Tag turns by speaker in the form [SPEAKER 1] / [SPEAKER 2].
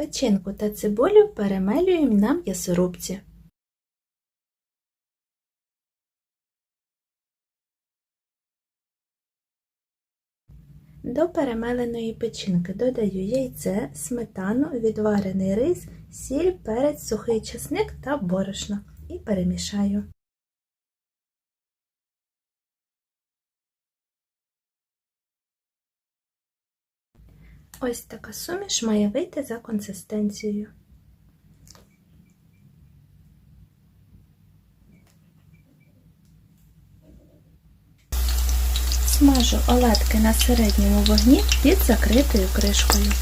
[SPEAKER 1] Печінку та цибулю перемелюємо на м'ясорубці. До перемеленої печінки додаю яйце, сметану, відварений рис, сіль, перець, сухий чесник та борошно і перемішаю. Ось така суміш має вийти за консистенцією. Смажу оладки на середньому вогні під закритою кришкою.